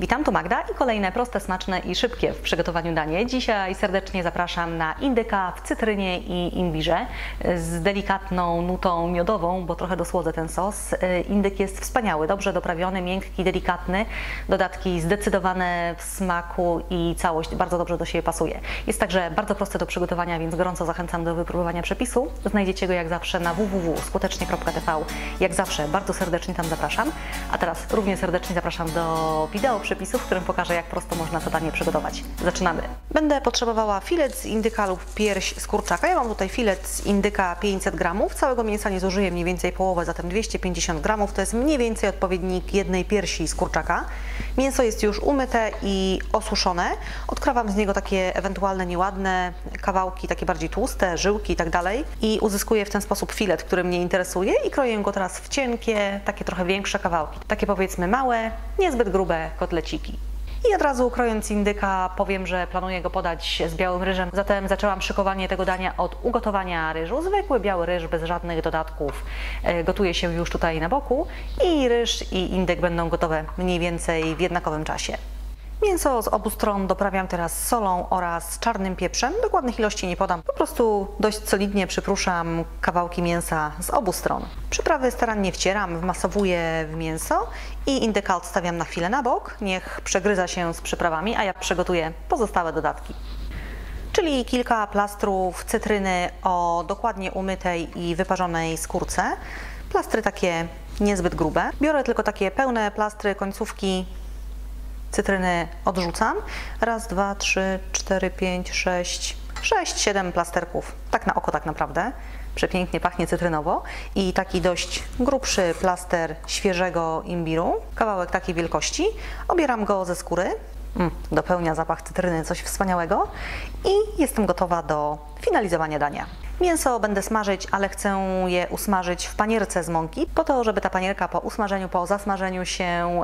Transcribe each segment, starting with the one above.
Witam, tu Magda i kolejne proste, smaczne i szybkie w przygotowaniu danie. Dzisiaj serdecznie zapraszam na indyka w cytrynie i imbirze z delikatną nutą miodową, bo trochę dosłodzę ten sos. Indyk jest wspaniały, dobrze doprawiony, miękki, delikatny. Dodatki zdecydowane w smaku i całość bardzo dobrze do siebie pasuje. Jest także bardzo prosty do przygotowania, więc gorąco zachęcam do wypróbowania przepisu. Znajdziecie go jak zawsze na www.skutecznie.tv. Jak zawsze bardzo serdecznie tam zapraszam. A teraz równie serdecznie zapraszam do wideo przepisów, w którym pokażę, jak prosto można to danie przygotować. Zaczynamy. Będę potrzebowała filet z indyka lub pierś z kurczaka. Ja mam tutaj filet z indyka 500 gramów. Całego mięsa nie zużyję mniej więcej połowę, zatem 250 gramów. To jest mniej więcej odpowiednik jednej piersi z kurczaka. Mięso jest już umyte i osuszone. Odkrawam z niego takie ewentualne nieładne kawałki, takie bardziej tłuste, żyłki i tak. I uzyskuję w ten sposób filet, który mnie interesuje i kroję go teraz w cienkie, takie trochę większe kawałki. Takie powiedzmy małe, niezbyt grube kotleciki. I od razu krojąc indyka powiem, że planuję go podać z białym ryżem. Zatem zaczęłam szykowanie tego dania od ugotowania ryżu. Zwykły biały ryż bez żadnych dodatków e, gotuje się już tutaj na boku i ryż i indyk będą gotowe mniej więcej w jednakowym czasie. Mięso z obu stron doprawiam teraz solą oraz czarnym pieprzem. Dokładnych ilości nie podam. Po prostu dość solidnie przypruszam kawałki mięsa z obu stron. Przyprawy starannie wcieram, wmasowuję w mięso i indyka odstawiam na chwilę na bok. Niech przegryza się z przyprawami, a ja przygotuję pozostałe dodatki. Czyli kilka plastrów cytryny o dokładnie umytej i wyparzonej skórce. Plastry takie niezbyt grube. Biorę tylko takie pełne plastry, końcówki cytryny odrzucam. Raz, dwa, trzy, cztery, pięć, sześć, sześć, siedem plasterków. Tak na oko tak naprawdę. Przepięknie pachnie cytrynowo. I taki dość grubszy plaster świeżego imbiru. Kawałek takiej wielkości. Obieram go ze skóry. Mm, dopełnia zapach cytryny, coś wspaniałego. I jestem gotowa do finalizowania dania. Mięso będę smażyć, ale chcę je usmażyć w panierce z mąki, po to, żeby ta panierka po usmażeniu, po zasmażeniu się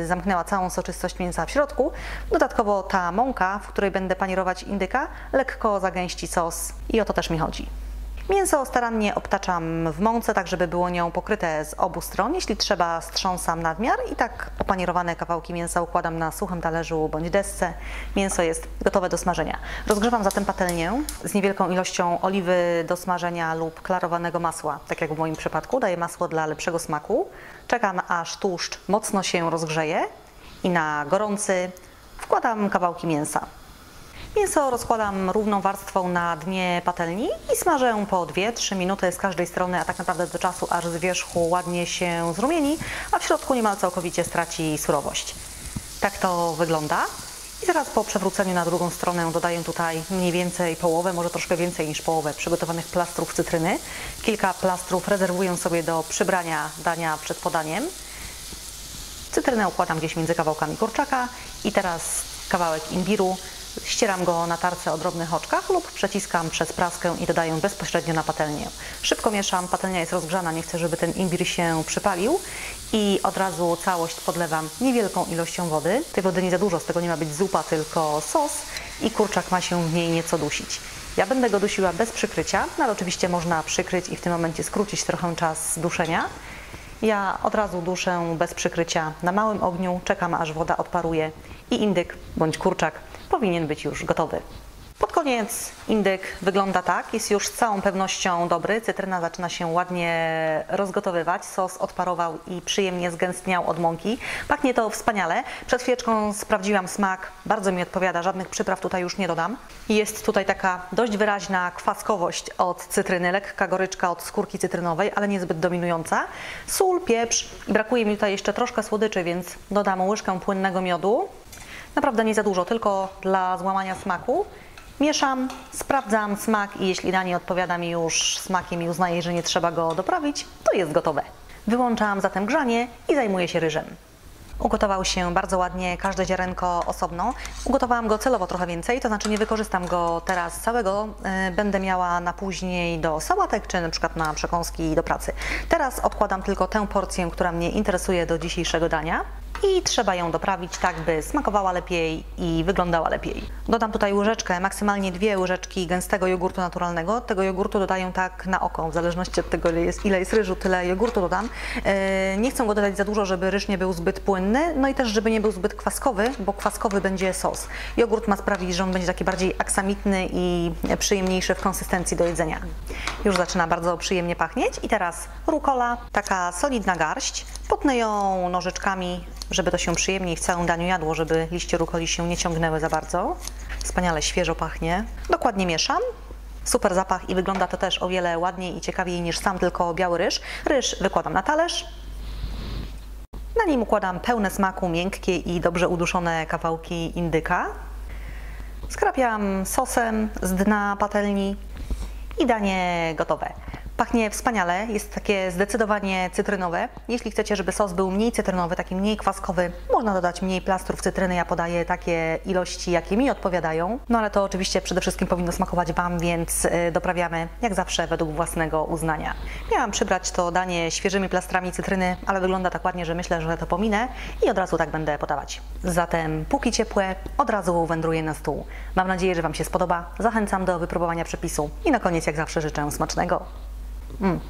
yy, zamknęła całą soczystość mięsa w środku. Dodatkowo ta mąka, w której będę panierować indyka, lekko zagęści sos i o to też mi chodzi. Mięso starannie obtaczam w mące, tak żeby było nią pokryte z obu stron. Jeśli trzeba, strząsam nadmiar i tak opanierowane kawałki mięsa układam na suchym talerzu bądź desce. Mięso jest gotowe do smażenia. Rozgrzewam zatem patelnię z niewielką ilością oliwy do smażenia lub klarowanego masła, tak jak w moim przypadku. Daję masło dla lepszego smaku. Czekam aż tłuszcz mocno się rozgrzeje i na gorący wkładam kawałki mięsa. Mięso rozkładam równą warstwą na dnie patelni i smażę po 2-3 minuty z każdej strony, a tak naprawdę do czasu, aż z wierzchu ładnie się zrumieni, a w środku niemal całkowicie straci surowość. Tak to wygląda. I zaraz po przewróceniu na drugą stronę dodaję tutaj mniej więcej połowę, może troszkę więcej niż połowę przygotowanych plastrów cytryny. Kilka plastrów rezerwuję sobie do przybrania dania przed podaniem. Cytrynę układam gdzieś między kawałkami kurczaka i teraz kawałek imbiru Ścieram go na tarce o drobnych oczkach lub przeciskam przez praskę i dodaję bezpośrednio na patelnię. Szybko mieszam, patelnia jest rozgrzana, nie chcę, żeby ten imbir się przypalił i od razu całość podlewam niewielką ilością wody. Tej wody nie za dużo, z tego nie ma być zupa, tylko sos i kurczak ma się w niej nieco dusić. Ja będę go dusiła bez przykrycia, no ale oczywiście można przykryć i w tym momencie skrócić trochę czas duszenia. Ja od razu duszę bez przykrycia na małym ogniu, czekam aż woda odparuje i indyk bądź kurczak powinien być już gotowy. Pod koniec indyk wygląda tak, jest już z całą pewnością dobry, cytryna zaczyna się ładnie rozgotowywać, sos odparował i przyjemnie zgęstniał od mąki. Pachnie to wspaniale. Przed chwileczką sprawdziłam smak, bardzo mi odpowiada, żadnych przypraw tutaj już nie dodam. Jest tutaj taka dość wyraźna kwaskowość od cytryny, lekka goryczka od skórki cytrynowej, ale niezbyt dominująca. Sól, pieprz brakuje mi tutaj jeszcze troszkę słodyczy, więc dodam łyżkę płynnego miodu. Naprawdę nie za dużo, tylko dla złamania smaku. Mieszam, sprawdzam smak i jeśli danie odpowiada mi już smakiem i uznaję, że nie trzeba go doprawić, to jest gotowe. Wyłączam zatem grzanie i zajmuję się ryżem. Ugotował się bardzo ładnie, każde ziarenko osobno. Ugotowałam go celowo trochę więcej, to znaczy nie wykorzystam go teraz całego. E, będę miała na później do sałatek, czy na przykład na przekąski do pracy. Teraz odkładam tylko tę porcję, która mnie interesuje do dzisiejszego dania i trzeba ją doprawić tak, by smakowała lepiej i wyglądała lepiej. Dodam tutaj łyżeczkę, maksymalnie dwie łyżeczki gęstego jogurtu naturalnego. Tego jogurtu dodaję tak na oko, w zależności od tego, ile jest, ile jest ryżu, tyle jogurtu dodam. Yy, Nie chcę go dodać za dużo, żeby ryż nie był zbyt płynny, no i też, żeby nie był zbyt kwaskowy, bo kwaskowy będzie sos. Jogurt ma sprawić, że on będzie taki bardziej aksamitny i przyjemniejszy w konsystencji do jedzenia. Już zaczyna bardzo przyjemnie pachnieć i teraz rukola, taka solidna garść. Potnę ją nożyczkami, żeby to się przyjemniej w całym daniu jadło, żeby liście rukoli się nie ciągnęły za bardzo. Wspaniale świeżo pachnie. Dokładnie mieszam. Super zapach i wygląda to też o wiele ładniej i ciekawiej niż sam tylko biały ryż. Ryż wykładam na talerz. Na nim układam pełne smaku, miękkie i dobrze uduszone kawałki indyka. Skrapiam sosem z dna patelni i danie gotowe. Pachnie wspaniale, jest takie zdecydowanie cytrynowe. Jeśli chcecie, żeby sos był mniej cytrynowy, taki mniej kwaskowy, można dodać mniej plastrów cytryny. Ja podaję takie ilości, jakie mi odpowiadają. No ale to oczywiście przede wszystkim powinno smakować Wam, więc y, doprawiamy jak zawsze według własnego uznania. Miałam przybrać to danie świeżymi plastrami cytryny, ale wygląda tak ładnie, że myślę, że to pominę i od razu tak będę podawać. Zatem póki ciepłe, od razu wędruje na stół. Mam nadzieję, że Wam się spodoba. Zachęcam do wypróbowania przepisu i na koniec jak zawsze życzę smacznego. Mm.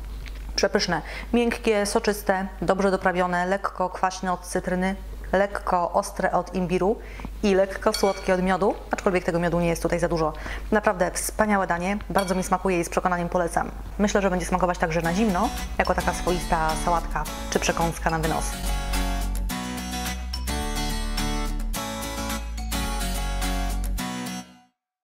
Przepyszne, miękkie, soczyste, dobrze doprawione, lekko kwaśne od cytryny, lekko ostre od imbiru i lekko słodkie od miodu, aczkolwiek tego miodu nie jest tutaj za dużo. Naprawdę wspaniałe danie, bardzo mi smakuje i z przekonaniem polecam. Myślę, że będzie smakować także na zimno, jako taka swoista sałatka czy przekąska na wynos.